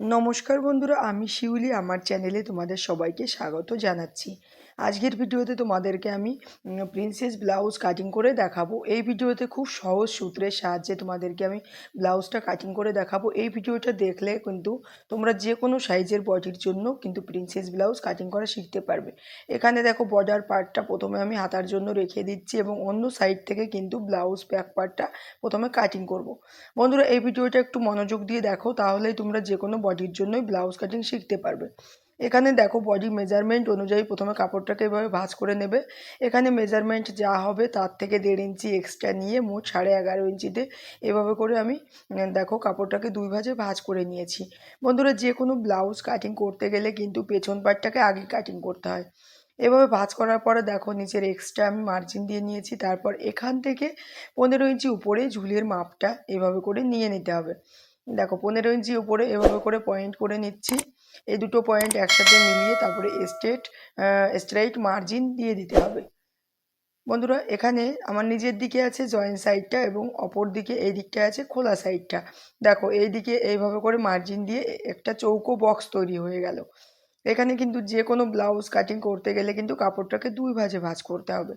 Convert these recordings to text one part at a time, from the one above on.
নমস্কার বন্ধুরা আমি শিউলি আমার চ্যানেলে তোমাদের সবাইকে স্বাগত জানাচ্ছি। আজকের ভিডিওতে তোমাদেরকে আমি প্রিন্সেস ব্লাউজ কাটিং করে দেখাবো। এই ভিডিওতে খুব সহজ সূত্রের সাহায্যে তোমাদেরকে আমি ব্লাউজটা কাটিং করে দেখাবো। এই ভিডিওটা দেখলে কিন্তু তোমরা যে কোনো সাইজের বডির জন্য কিন্তু প্রিন্সেস ব্লাউজ কাটিং করা শিখতে পারবে। এখানে দেখো বর্ডার পার্টটা প্রথমে আমি হাতার জন্য রেখে দিচ্ছি এবং অন্য সাইড থেকে কিন্তু ব্লাউজ ব্যাক পার্টটা প্রথমে কাটিং করব। বন্ধুরা, এই ভিডিওটা একটু মনোযোগ দিয়ে দেখো তাহলেই তোমরা যে কোনো বডির জন্যই ব্লাউজ কাটিং শিখতে পারবে। এখানে দেখো বডি মেজারমেন্ট অনুযায়ী প্রথমে কাপড়টাকে এভাবে ভাঁজ করে নেবে। এখানে মেজারমেন্ট যা হবে তার থেকে দেড় ইঞ্চি এক্সট্রা নিয়ে মোট সাড়ে এগারো ইঞ্চিতে এভাবে করে আমি দেখো কাপড়টাকে দুই ভাজে ভাঁজ করে নিয়েছি। বন্ধুরা, যে কোনো ব্লাউজ কাটিং করতে গেলে কিন্তু পেছন পাটটাকে আগে কাটিং করতে হয়। এভাবে ভাঁজ করার পরে দেখো নিচের এক্সট্রা আমি মার্জিন দিয়ে নিয়েছি। তারপর এখান থেকে পনেরো ইঞ্চি উপরে ঝুলের মাপটা এভাবে করে নিয়ে নিতে হবে। দেখো, পনেরো ইঞ্চি উপরে এভাবে করে পয়েন্ট করে নিচ্ছি। এই দুটো পয়েন্ট একসাথে মিলিয়ে তারপরে স্ট্রেট স্ট্রেইট মার্জিন দিয়ে দিতে হবে। বন্ধুরা, এখানে আমার নিজের দিকে আছে জয়েন্ট সাইডটা এবং অপর দিকে এই দিকটা আছে খোলা সাইডটা দেখো, এই দিকে এইভাবে করে মার্জিন দিয়ে একটা চৌকো বক্স তৈরি হয়ে গেল। এখানে কিন্তু যে কোনো ব্লাউজ কাটিং করতে গেলে কিন্তু কাপড়টাকে দুই ভাজে ভাঁজ করতে হবে।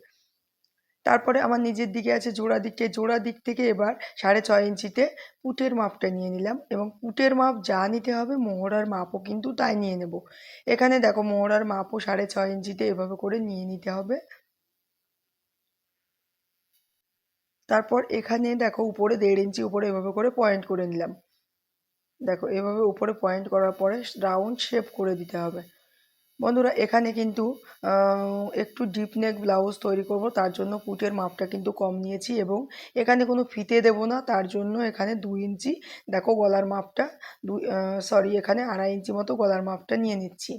তারপরে আমার নিজের দিকে আছে জোড়া দিকে জোড়া দিক থেকে এবার সাড়ে ছয় ইঞ্চিতে পুটের মাপটা নিয়ে নিলাম এবং পুটের মাপ যা নিতে হবে মোহরার মাপও কিন্তু তাই নিয়ে নেব। এখানে দেখো মোহরার মাপও সাড়ে ছয় ইঞ্চিতে এভাবে করে নিয়ে নিতে হবে। তারপর এখানে দেখো উপরে দেড় ইঞ্চি উপরে এভাবে করে পয়েন্ট করে নিলাম। দেখো এভাবে উপরে পয়েন্ট করার পরে রাউন্ড শেপ করে দিতে হবে। বন্ধুরা, এখানে কিন্তু একটু ডিপ নেক ব্লাউজ তৈরি করব। তার জন্য পুটের মাপটা কিন্তু কম নিয়েছি এবং এখানে কোনো ফিতে দেব না। তার জন্য এখানে দু ইঞ্চি, দেখো গলার মাপটা, দুই সরি এখানে আড়াই ইঞ্চি মতো গলার মাপটা নিয়ে নিচ্ছি।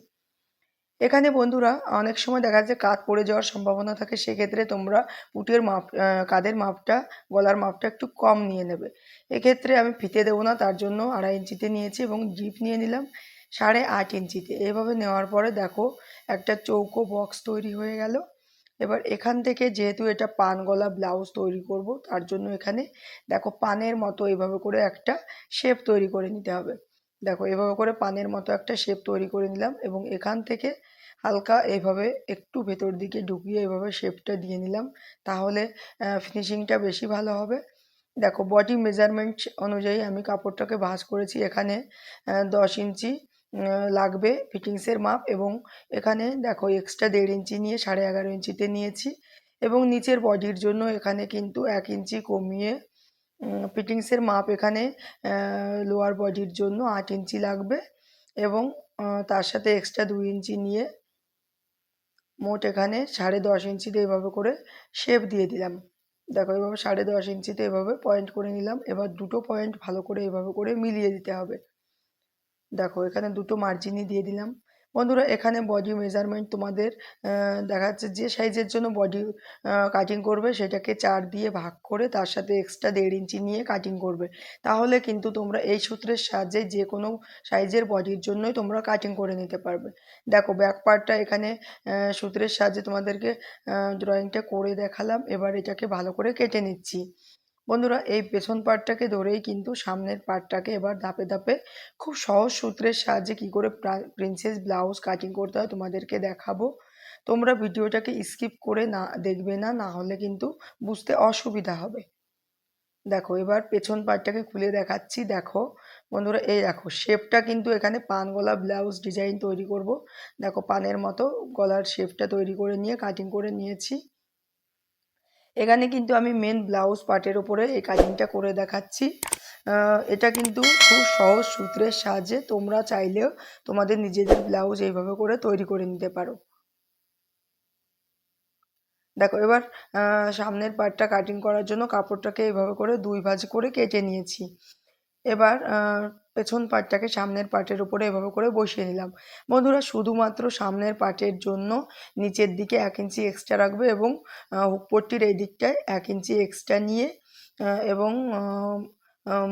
এখানে বন্ধুরা, অনেক সময় দেখা যাচ্ছে কাত পড়ে যাওয়ার সম্ভাবনা থাকে, সেক্ষেত্রে তোমরা পুটের মাপ কাদের মাপটা, গলার মাপটা একটু কম নিয়ে নেবে। এক্ষেত্রে আমি ফিতে দেবো না, তার জন্য আড়াই ইঞ্চিতে নিয়েছি এবং জিপ নিয়ে নিলাম। সাড়ে আট ইঞ্চিতে। এভাবে নেওয়ার পরে দেখো একটা চৌকো বক্স তৈরি হয়ে গেল। এবার এখান থেকে যেহেতু এটা পান গলা ব্লাউজ তৈরি করব, তার জন্য এখানে দেখো পানের মতো এভাবে করে একটা শেপ তৈরি করে নিতে হবে। দেখো এভাবে করে পানের মতো একটা শেপ তৈরি করে নিলাম এবং এখান থেকে হালকা এভাবে একটু ভেতর দিকে ঢুকিয়ে এভাবে শেপটা দিয়ে নিলাম, তাহলে ফিনিশিংটা বেশি ভালো হবে। দেখো বডি মেজারমেন্ট অনুযায়ী আমি কাপড়টাকে ভাঁজ করেছি এখানে দশ ইঞ্চি। লাগবে ফিটিংসের মাপ এবং এখানে দেখো এক্সট্রা দেড় ইঞ্চি নিয়ে সাড়ে এগারো ইঞ্চিতে নিয়েছি এবং নিচের বডির জন্য এখানে কিন্তু এক ইঞ্চি কমিয়ে ফিটিংসের মাপ এখানে লোয়ার বডির জন্য আট ইঞ্চি লাগবে এবং তার সাথে এক্সট্রা দুই ইঞ্চি নিয়ে মোট এখানে সাড়ে দশ ইঞ্চিতে এভাবে করে শেপ দিয়ে দিলাম। দেখো এভাবে সাড়ে দশ ইঞ্চিতে এভাবে পয়েন্ট করে নিলাম। এবার দুটো পয়েন্ট ভালো করে এভাবে করে মিলিয়ে দিতে হবে। দেখো, এখানে দুটো মার্জিনই দিয়ে দিলাম। বন্ধুরা, এখানে বডি মেজারমেন্ট তোমাদের দেখা যাচ্ছে যে সাইজের জন্য বডি কাটিং করবে, সেটাকে চার দিয়ে ভাগ করে তার সাথে এক্সট্রা দেড় ইঞ্চি নিয়ে কাটিং করবে। তাহলে কিন্তু তোমরা এই সূত্রের সাহায্যে যে কোনো সাইজের বডির জন্যই তোমরা কাটিং করে নিতে পারবে। দেখো ব্যাক পার্টটা এখানে সূত্রের সাহায্যে তোমাদেরকে ড্রয়িংটা করে দেখালাম। এবার এটাকে ভালো করে কেটে নিচ্ছি। বন্ধুরা, এই পেছন পার্টটাকে ধরেই কিন্তু সামনের পার্টটাকে এবার ধাপে ধাপে খুব সহজ সূত্রের সাহায্যে কি করে প্রিন্সেস ব্লাউজ কাটিং করতে হয় তোমাদেরকে দেখাবো। তোমরা ভিডিওটাকে স্কিপ করে না, দেখবে না না হলে কিন্তু বুঝতে অসুবিধা হবে। দেখো, এবার পেছন পার্টটাকে খুলে দেখাচ্ছি। দেখো, বন্ধুরা, এই দেখো শেপটা কিন্তু এখানে পান গলা ব্লাউজ ডিজাইন তৈরি করব। দেখো, পানের মতো গলার শেপটা তৈরি করে নিয়ে কাটিং করে নিয়েছি। এখানে কিন্তু আমি মেন ব্লাউজ পার্টের ওপরে এই কাটিংটা করে দেখাচ্ছি। এটা কিন্তু খুব সহজ সূত্রের সাহায্যে তোমরা চাইলেও তোমাদের নিজেদের ব্লাউজ এইভাবে করে তৈরি করে নিতে পারো। দেখো, এবার সামনের পার্টটা কাটিং করার জন্য কাপড়টাকে এইভাবে করে দুই ভাজ করে কেটে নিয়েছি। এবার পেছন পার্টটাকে সামনের পার্টের উপরে এভাবে করে বসিয়ে নিলাম বন্ধুরা, শুধুমাত্র সামনের পার্টের জন্য নিচের দিকে এক ইঞ্চি এক্সট্রা রাখবে এবং হুকপট্টির এই দিকটায় এক ইঞ্চি এক্সট্রা নিয়ে এবং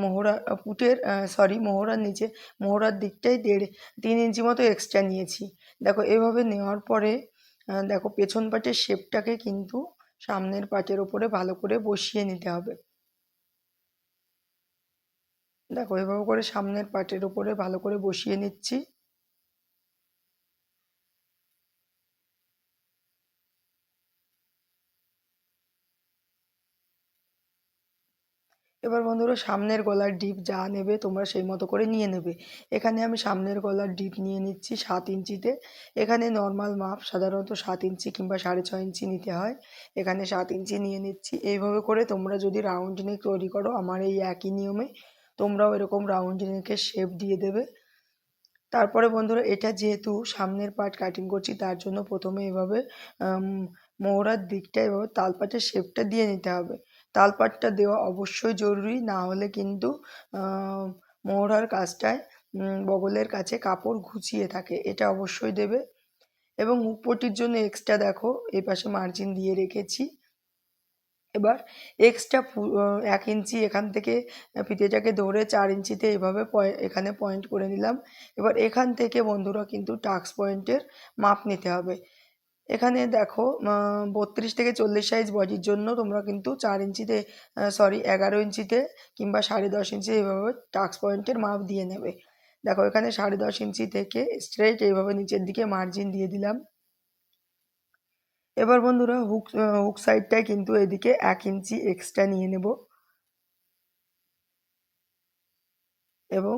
মোহরা পুটের সরি মোহরার নিচে, মোহরার দিকটায় দেড়, তিন ইঞ্চি মতো এক্সট্রা নিয়েছি। দেখো, এভাবে নেওয়ার পরে দেখো, পেছন পাটের শেপটাকে কিন্তু সামনের পাটের ওপরে ভালো করে বসিয়ে নিতে হবে। দেখো, এভাবে করে সামনের পাটের উপরে ভালো করে বসিয়ে নিচ্ছি। এবার বন্ধুরা, সামনের গলার ডিপ যা নেবে তোমরা সেই মতো করে নিয়ে নেবে। এখানে আমি সামনের গলার ডিপ নিয়ে নিচ্ছি সাত ইঞ্চিতে। এখানে নর্মাল মাপ সাধারণত সাত ইঞ্চি কিংবা সাড়ে ছয় ইঞ্চি নিতে হয়। এখানে সাত ইঞ্চি নিয়ে নিচ্ছি। এইভাবে করে তোমরা যদি রাউন্ড নেক তৈরি করো, আমার এই একই নিয়মে তোমরাও এরকম রাউন্ড নেকের শেপ দিয়ে দেবে। তারপরে বন্ধুরা, এটা যেহেতু সামনের পার্ট কাটিং করছি, তার জন্য প্রথমে এভাবে মোহরার দিকটা এভাবে তালপাটের শেপটা দিয়ে নিতে হবে। তালপাটটা দেওয়া অবশ্যই জরুরি, না হলে কিন্তু মোহরার কাজটায় বগলের কাছে কাপড় ঘুচিয়ে থাকে, এটা অবশ্যই দেবে। এবং উপরটির জন্য এক্সট্রা দেখো এই পাশে মার্জিন দিয়ে রেখেছি। এবার এক্সট্রা এক ইঞ্চি এখান থেকে ফিতেটাকে ধরে চার ইঞ্চিতে এভাবে এখানে পয়েন্ট করে নিলাম। এবার এখান থেকে বন্ধুরা কিন্তু টাক্স পয়েন্টের মাপ নিতে হবে। এখানে দেখো বত্রিশ থেকে চল্লিশ সাইজ বডির জন্য তোমরা কিন্তু চার ইঞ্চিতে সরি এগারো ইঞ্চিতে কিংবা সাড়ে দশ ইঞ্চি এইভাবে টাক্স পয়েন্টের মাপ দিয়ে নেবে। দেখো এখানে সাড়ে দশ ইঞ্চি থেকে স্ট্রেট এইভাবে নিচের দিকে মার্জিন দিয়ে দিলাম। এবার বন্ধুরা হুক হুক সাইডটায় কিন্তু এদিকে এক ইঞ্চি এক্সট্রা নিয়ে নেব। এবং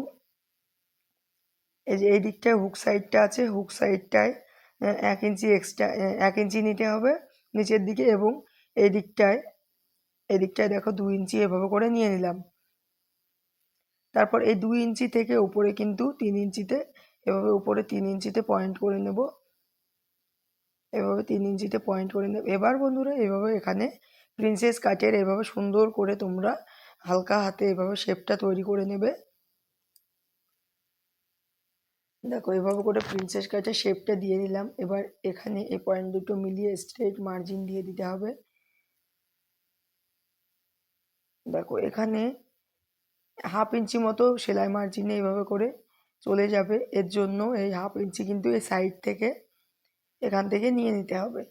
এই যে এই দিকটায় হুক সাইডটা আছে হুক সাইডটায় এক ইঞ্চি এক্সট্রা এক ইঞ্চি নিতে হবে নিচের দিকে এবং এই দিকটায় এই দিকটায় দেখো দু ইঞ্চি এভাবে করে নিয়ে নিলাম। তারপর এই দুই ইঞ্চি থেকে উপরে কিন্তু তিন ইঞ্চিতে, এভাবে উপরে তিন ইঞ্চিতে পয়েন্ট করে নেব। এভাবে তিন ইঞ্চিতে পয়েন্ট করে নেবে। এবার বন্ধুরা এভাবে এখানে প্রিন্সেস কাটের এভাবে সুন্দর করে তোমরা হালকা হাতে এভাবে শেপটা তৈরি করে নেবে। দেখো, এভাবে করে প্রিন্সেস কাটে শেপটা দিয়ে দিলাম এবার এখানে এই পয়েন্ট দুটো মিলিয়ে স্ট্রেট মার্জিন দিয়ে দিতে হবে। দেখো, এখানে হাফ ইঞ্চি মতো সেলাই মার্জিনে এইভাবে করে চলে যাবে। এর জন্য এই হাফ ইঞ্চি কিন্তু এই সাইড থেকে এখান থেকে নিয়ে নিতে হবে।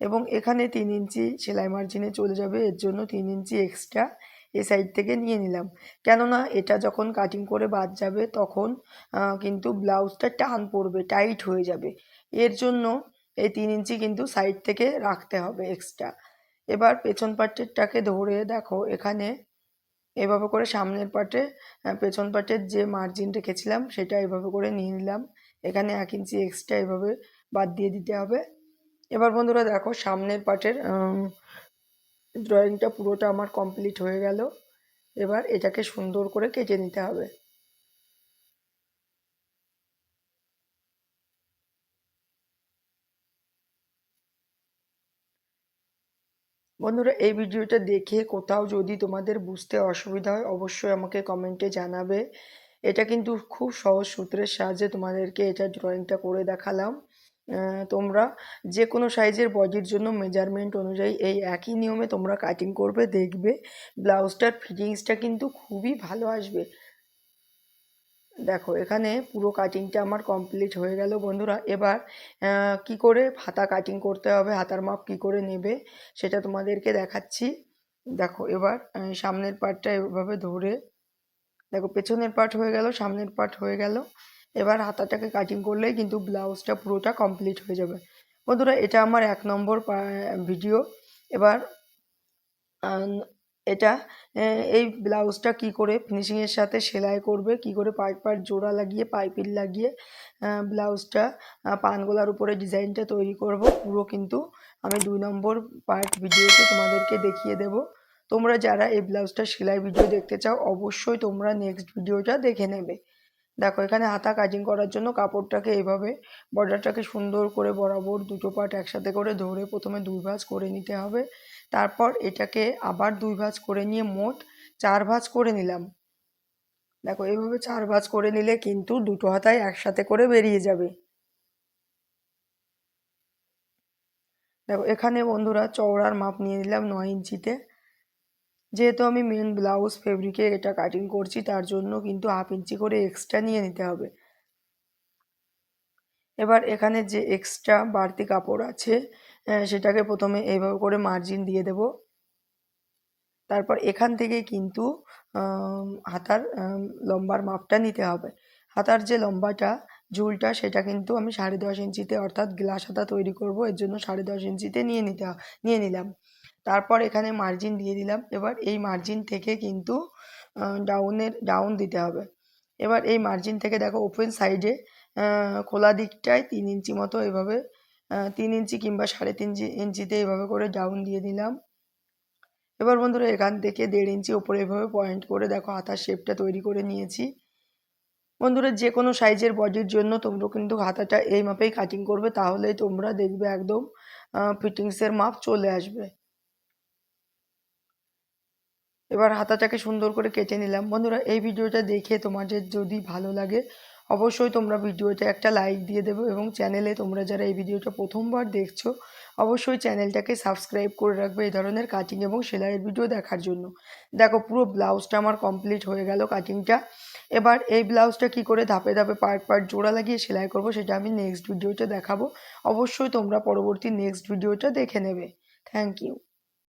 এবং এখানে তিন ইঞ্চি সেলাই মার্জিনে চলে যাবে, এর জন্য তিন ইঞ্চি এক্সট্রা এ সাইড থেকে নিয়ে নিলাম। কেননা এটা যখন কাটিং করে বাদ যাবে, তখন কিন্তু ব্লাউজটা টান পড়বে টাইট হয়ে যাবে। এর জন্য এই তিন ইঞ্চি কিন্তু সাইড থেকে রাখতে হবে এক্সট্রা এবার পেছন পাটেরটাকে ধরে দেখো, এখানে এভাবে করে সামনের পাটে পেছন পাটের যে মার্জিন রেখেছিলাম, সেটা এভাবে করে নিয়ে নিলাম। এখানে এক ইঞ্চি এক্সট্রা এভাবে বাদ দিয়ে দিতে হবে। এবার বন্ধুরা দেখো সামনের পাটের ড্রয়িংটা পুরোটা আমার কমপ্লিট হয়ে গেল। এবার এটাকে সুন্দর করে কেটে নিতে হবে। বন্ধুরা এই ভিডিওটা দেখে কোথাও যদি তোমাদের বুঝতে অসুবিধা হয়, অবশ্যই আমাকে কমেন্টে জানাবে। এটা কিন্তু খুব সহজ সূত্রের সাহায্যে তোমাদেরকে এটা ড্রয়িংটা করে দেখালাম। তোমরা যে কোনো সাইজের বডির জন্য মেজারমেন্ট অনুযায়ী এই একই নিয়মে তোমরা কাটিং করবে, দেখবে ব্লাউজটার ফিটিংসটা কিন্তু খুবই ভালো আসবে। দেখো, এখানে পুরো কাটিংটা আমার কমপ্লিট হয়ে গেল বন্ধুরা। এবার কি করে হাতা কাটিং করতে হবে, হাতার মাপ কি করে নেবে সেটা তোমাদেরকে দেখাচ্ছি। দেখো, এবার সামনের পার্টটা এভাবে ধরে, দেখো পেছনের পার্ট হয়ে গেল, সামনের পার্ট হয়ে গেল। এবার হাতাটাকে কাটিং করলেই কিন্তু ব্লাউজটা পুরোটা কমপ্লিট হয়ে যাবে। বন্ধুরা, এটা আমার এক নম্বর ভিডিও এবার এটা এই ব্লাউজটা কি করে ফিনিশিংয়ের সাথে সেলাই করবে, কি করে পাইপ পাইপ জোড়া লাগিয়ে, পাইপিং লাগিয়ে ব্লাউজটা পানগোলার উপরে ডিজাইনটা তৈরি করব, পুরো কিন্তু আমি দুই নম্বর পার্ট ভিডিওতে তোমাদেরকে দেখিয়ে দেব। তোমরা যারা এই ব্লাউজটা সেলাই ভিডিও দেখতে চাও, অবশ্যই তোমরা নেক্সট ভিডিওটা দেখে নেবে। দেখো, এখানে হাতা কাজিং করার জন্য কাপড়টাকে এইভাবে বর্ডারটাকে সুন্দর করে বরাবর দুটো পার্ট একসাথে করে ধরে প্রথমে দুই ভাঁজ করে নিতে হবে। তারপর এটাকে আবার দুই ভাঁজ করে নিয়ে মোট চার ভাঁজ করে নিলাম। দেখো এইভাবে চার ভাঁজ করে নিলে কিন্তু দুটো হাতায় একসাথে করে বেরিয়ে যাবে। দেখো, এখানে বন্ধুরা চওড়ার মাপ নিয়ে নিলাম নয় ইঞ্চিতে। যেহেতু আমি মেন ব্লাউজ ফেব্রিকে এটা কাটিং করছি, তার জন্য কিন্তু হাফ ইঞ্চি করে এক্সট্রা নিয়ে নিতে হবে। এবার এখানে যে এক্সট্রা বাড়তি কাপড় আছে সেটাকে প্রথমে এইভাবে করে মার্জিন দিয়ে দেব। তারপর এখান থেকে কিন্তু হাতার লম্বার মাপটা নিতে হবে। হাতার যে লম্বাটা ঝুলটা সেটা কিন্তু আমি সাড়ে দশ ইঞ্চিতে, অর্থাৎ গ্লাস হাতা তৈরি করব, এর জন্য সাড়ে দশ ইঞ্চিতে নিয়ে নিতে, নিয়ে নিলাম। তারপর এখানে মার্জিন দিয়ে দিলাম। এবার এই মার্জিন থেকে কিন্তু ডাউনের ডাউন দিতে হবে। এবার এই মার্জিন থেকে দেখো ওপেন সাইডে খোলা দিকটায় তিন ইঞ্চি মতো এভাবে তিন ইঞ্চি কিংবা সাড়ে তিন ইঞ্চিতে এভাবে করে ডাউন দিয়ে দিলাম। এবার বন্ধুরা এখান থেকে দেড় ইঞ্চি ওপরে এভাবে পয়েন্ট করে দেখো হাতার শেপটা তৈরি করে নিয়েছি। বন্ধুরা যে কোনো সাইজের বডির জন্য তোমরা কিন্তু হাতাটা এই মাপেই কাটিং করবে, তাহলেই তোমরা দেখবে একদম ফিটিংসের মাপ চলে আসবে। এবার হাতাটাকে সুন্দর করে কেটে নিলাম। বন্ধুরা, এই ভিডিওটা দেখে তোমাদের যদি ভালো লাগে, অবশ্যই তোমরা ভিডিওতে একটা লাইক দিয়ে দেবে এবং চ্যানেলে তোমরা যারা এই ভিডিওটা প্রথমবার দেখছ, অবশ্যই চ্যানেলটাকে সাবস্ক্রাইব করে রাখবে এই ধরনের কাটিং এবং সেলাইয়ের ভিডিও দেখার জন্য। দেখো, পুরো ব্লাউজটা আমার কমপ্লিট হয়ে গেল কাটিংটা এবার এই ব্লাউজটা কি করে ধাপে ধাপে পার্ট পার্ট জোড়া লাগিয়ে সেলাই করব সেটা আমি নেক্সট ভিডিওতে দেখাবো। অবশ্যই তোমরা পরবর্তী নেক্সট ভিডিওটা দেখে নেবে। Thank you